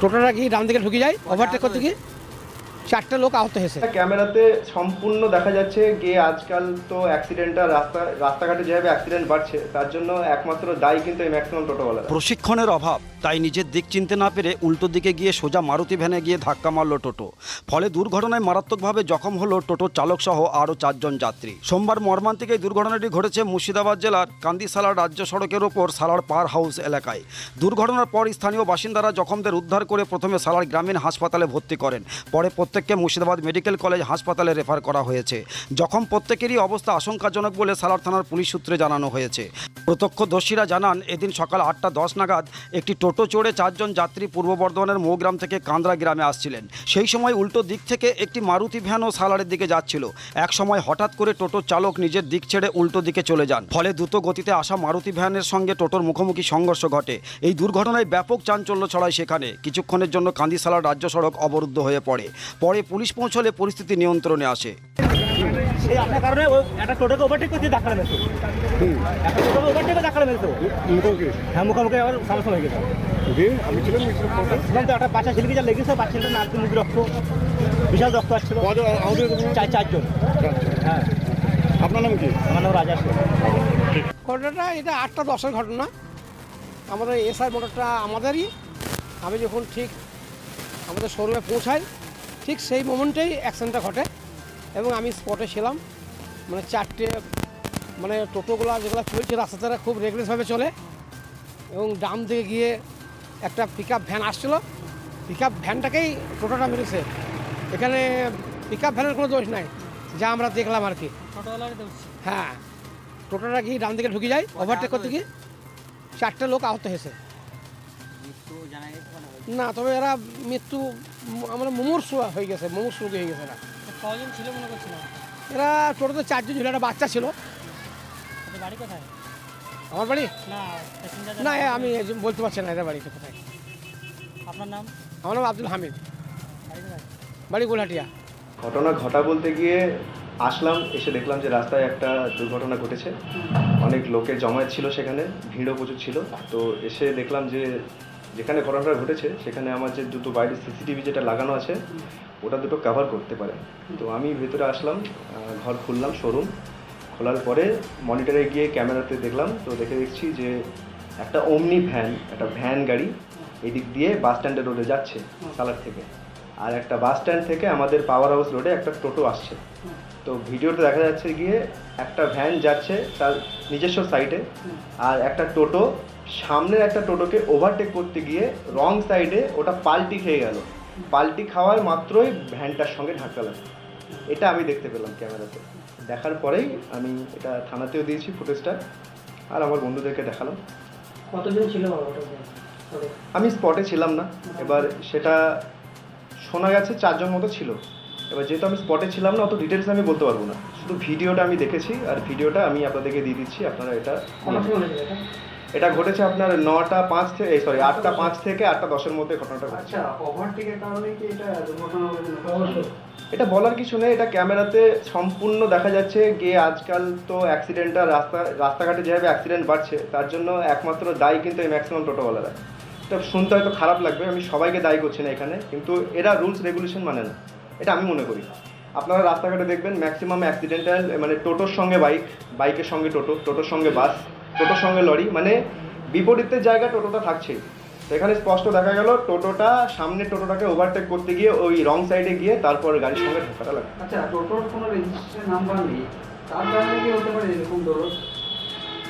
টোটোটা কি ডান দিকে ঢুকে যায়? ওভারটেক করতে গিয়ে চারটে লোক আহত হয়েছে। ক্যামেরাতে সম্পূর্ণ দেখা যাচ্ছে গিয়ে আজকাল তো অ্যাক্সিডেন্টটা রাস্তা রাস্তাঘাটে যেভাবে অ্যাক্সিডেন্ট বাড়ছে তার জন্য একমাত্র দায়ী কিন্তু এই ম্যাক্সিমাম টোটোওয়ালারা প্রশিক্ষণের অভাব তাই নিজের দিক চিনতে না পেরে উল্টো দিকে গিয়ে সোজা মারুতি ভ্যানে গিয়ে ধাক্কা মারল টোটো। ফলে দুর্ঘটনায় মারাত্মকভাবে জখম হলো টোটোর চালক সহ আরও চারজন যাত্রী। সোমবার মর্মান্তিক এই দুর্ঘটনাটি ঘটেছে মুর্শিদাবাদ জেলার কান্দিসালার রাজ্য সড়কের ওপর সালার পার হাউস এলাকায়। দুর্ঘটনার পর স্থানীয় বাসিন্দারা জখমদের উদ্ধার করে প্রথমে সালার গ্রামীণ হাসপাতালে ভর্তি করেন পরে প্রত্যেককে মুর্শিদাবাদ মেডিকেল কলেজ হাসপাতালে রেফার করা হয়েছে। জখম প্রত্যেকেরই অবস্থা আশঙ্কাজনক বলে সালার থানার পুলিশ সূত্রে জানানো হয়েছে। প্রত্যক্ষদর্শীরা জানান, এদিন সকাল আটটা দশ নাগাদ একটি টোটো চড়ে চারজন যাত্রী পূর্ব বর্ধমানের মৌগ্রাম থেকে কান্দ্রা গ্রামে আসছিলেন। সেই সময় উল্টো দিক থেকে একটি মারুতি ভ্যানও সালারের দিকে যাচ্ছিল। এক সময় হঠাৎ করে টোটোর চালক নিজের দিক ছেড়ে উল্টো দিকে চলে যান। ফলে দ্রুত গতিতে আসা মারুতি ভ্যানের সঙ্গে টোটোর মুখোমুখি সংঘর্ষ ঘটে। এই দুর্ঘটনায় ব্যাপক চাঞ্চল্য ছড়ায় সেখানে। কিছুক্ষণের জন্য কান্দিসালার রাজ্য সড়ক অবরুদ্ধ হয়ে পড়ে। পরে পুলিশ পৌঁছলে পরিস্থিতি নিয়ন্ত্রণে আসে। আপনার কারণে ও একটা টোটোকে ওভারটেক করতে ধাক্কা মেরেছে একটা টোটোকে ওভারটেকে ধাক্কা মেরেছে মুখোমুখি? হ্যাঁ মুখোমুখি আবার সমস্যা হয়ে গেছে। আমি ছিলাম ছিলাম তো একটা বাচ্চা ছেলেকে যা লেগেছে বাচ্চাটা নাক মুখ রক্ত। বিশাল রক্ত আসছিল। কজন আমাদের চার চারজন। হ্যাঁ। আপনার নাম কি? আমার নাম রাজা ঘটনাটা এটা আটটা দশের ঘটনা। আমাদের এসআই মোটরটা আমাদেরই। আমি যখন ঠিক আমাদের শোরুমে পৌঁছাই ঠিক সেই মোমেন্টেই অ্যাক্সিডেন্টটা ঘটে। এবং আমি স্পটে ছিলাম। মানে চারটে মানে টোটোগুলো যেগুলো চলছে রাস্তাতে খুব রেগুলারভাবে চলে। এবং ডান দিকে গিয়ে একটা পিক আপ ভ্যান আসছিল। পিক আপ ভ্যানটাকেই টোটোটা মেরেছে। এখানে পিক আপ ভ্যানের কোনো দোষ নাই যা আমরা দেখলাম আর কি। হ্যাঁ টোটোটা কি ডান দিকে ঢুকে যায় ওভারটেক করতে গিয়ে চারটে লোক আহত হয়েছে। না তবে এরা মৃত্যু আমরা মুমূর্ষু হয়ে গেছে মুমূর্ষু হয়ে গেছে এরা। কজন ছিল মনে করছিলাম? এরা টোটোতে চারজন ছিল একটা বাচ্চা ছিল। বাড়ি কোথায়? আমার বাড়ি? না না আমি বলতে পারছি না এদের বাড়িতে কোথায়। আপনার নাম? আমার নাম আব্দুল হামিদ। বাড়ি গোলাটিয়া ঘটনা ঘটা বলতে গিয়ে আসলাম এসে দেখলাম যে রাস্তায় একটা দুর্ঘটনা ঘটেছে। অনেক লোকের জমায়েত ছিল সেখানে ভিড়ও প্রচুর ছিল। তো এসে দেখলাম যে যেখানে ঘটনাটা ঘটেছে সেখানে আমার যে দুটো বাইরে সিসিটিভি যেটা লাগানো আছে ওটা দুটো কাভার করতে পারে তো আমি ভেতরে আসলাম ঘর খুললাম শোরুম খোলার পরে মনিটরে গিয়ে ক্যামেরাতে দেখলাম, তো দেখে দেখছি যে একটা অমনি ভ্যান একটা ভ্যান গাড়ি এদিক দিয়ে বাস স্ট্যান্ডের রোডে যাচ্ছে, সালার থেকে। আর একটা বাস স্ট্যান্ড থেকে আমাদের পাওয়ার হাউস রোডে একটা টোটো আসছে। তো ভিডিওতে দেখা যাচ্ছে গিয়ে একটা ভ্যান যাচ্ছে তার নিজস্ব সাইডে আর একটা টোটো সামনের একটা টোটোকে ওভারটেক করতে গিয়ে রং সাইডে ওটা পাল্টি খেয়ে গেল। পাল্টি খাওয়ার মাত্রই ভ্যানটার সঙ্গে ধাক্কা লাগে। এটা আমি দেখতে পেলাম ক্যামেরাতে। দেখার পরেই আমি এটা থানাতেও দিয়েছি ফুটেজটা আর আমার বন্ধুদেরকে দেখালাম। কতজন ছিল আমি স্পটে ছিলাম না। এবার সেটা শোনা গেছে চারজন মতো ছিল। এবার যেহেতু আমি স্পটে ছিলাম না অত ডিটেলস আমি বলতে পারব না। শুধু ভিডিওটা আমি দেখেছি আর ভিডিওটা আমি আপনাদেরকে দিয়ে দিচ্ছি। আপনারা এটা। এটা ঘটেছে আপনার নটা পাঁচ থেকে সরি আটটা পাঁচ থেকে আটটা দশের মধ্যে ঘটনাটা ঘটেছে। অবশ্যই। এটা বলার কিছু নেই এটা ক্যামেরাতে সম্পূর্ণ দেখা যাচ্ছে গিয়ে আজকাল তো অ্যাক্সিডেন্টটা রাস্তা রাস্তাঘাটে যেভাবে অ্যাক্সিডেন্ট বাড়ছে তার জন্য একমাত্র দায়ী কিন্তু এই ম্যাক্সিমাম টোটোওয়ালারা এটা শুনতে হয়তো খারাপ লাগবে আমি সবাইকে দায়ী করছি না এখানে কিন্তু এরা রুলস রেগুলেশন মানে না। এটা আমি মনে করি। আপনারা রাস্তাঘাটে দেখবেন ম্যাক্সিমাম অ্যাক্সিডেন্টাল মানে টোটোর সঙ্গে বাইক বাইকের সঙ্গে টোটো টোটোর সঙ্গে বাস টোটোর সঙ্গে লরি মানে বিপরীতের জায়গায় টোটোটা থাকছেই তো এখানে স্পষ্ট দেখা গেল টোটোটা সামনে টোটোটাকে ওভারটেক করতে গিয়ে ওই রং সাইডে গিয়ে তারপর গাড়ির সঙ্গে ধাক্কাটা লাগে। আচ্ছা টোটোর কোনো রেজিস্ট্রেশন নাম্বার নেই। তার কারণে কি হতে পারে এরকম দৌড়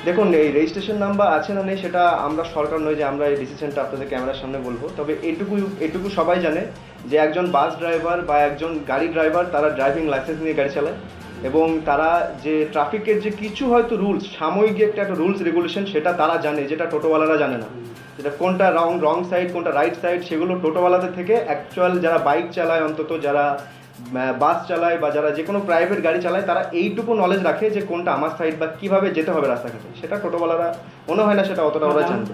দেখুন এই রেজিস্ট্রেশন নাম্বার আছে না নেই সেটা আমরা সরকার নয় যে আমরা এই ডিসিশনটা আপনাদের ক্যামেরার সামনে বলব। তবে এটুকু এটুকু সবাই জানে যে একজন বাস ড্রাইভার বা একজন গাড়ি ড্রাইভার তারা ড্রাইভিং লাইসেন্স নিয়ে গাড়ি চালায়। এবং তারা যে ট্রাফিকের যে কিছু হয়তো রুলস সাময়িক একটা একটা রুলস রেগুলেশন সেটা তারা জানে যেটা টোটোওয়ালারা জানে না। যেটা কোনটা রং রং সাইড কোনটা রাইট সাইড সেগুলো টোটোওয়ালাদের থেকে অ্যাকচুয়াল যারা বাইক চালায় অন্তত যারা বাস চালায় বা যারা যে কোনো প্রাইভেট গাড়ি চালায় তারা এইটুকু নলেজ রাখে যে কোনটা আমার সাইড বা কীভাবে যেতে হবে রাস্তাঘাটে। সেটা টোটোওয়ালারা মনে হয় না সেটা অতটা ওরা জানবে।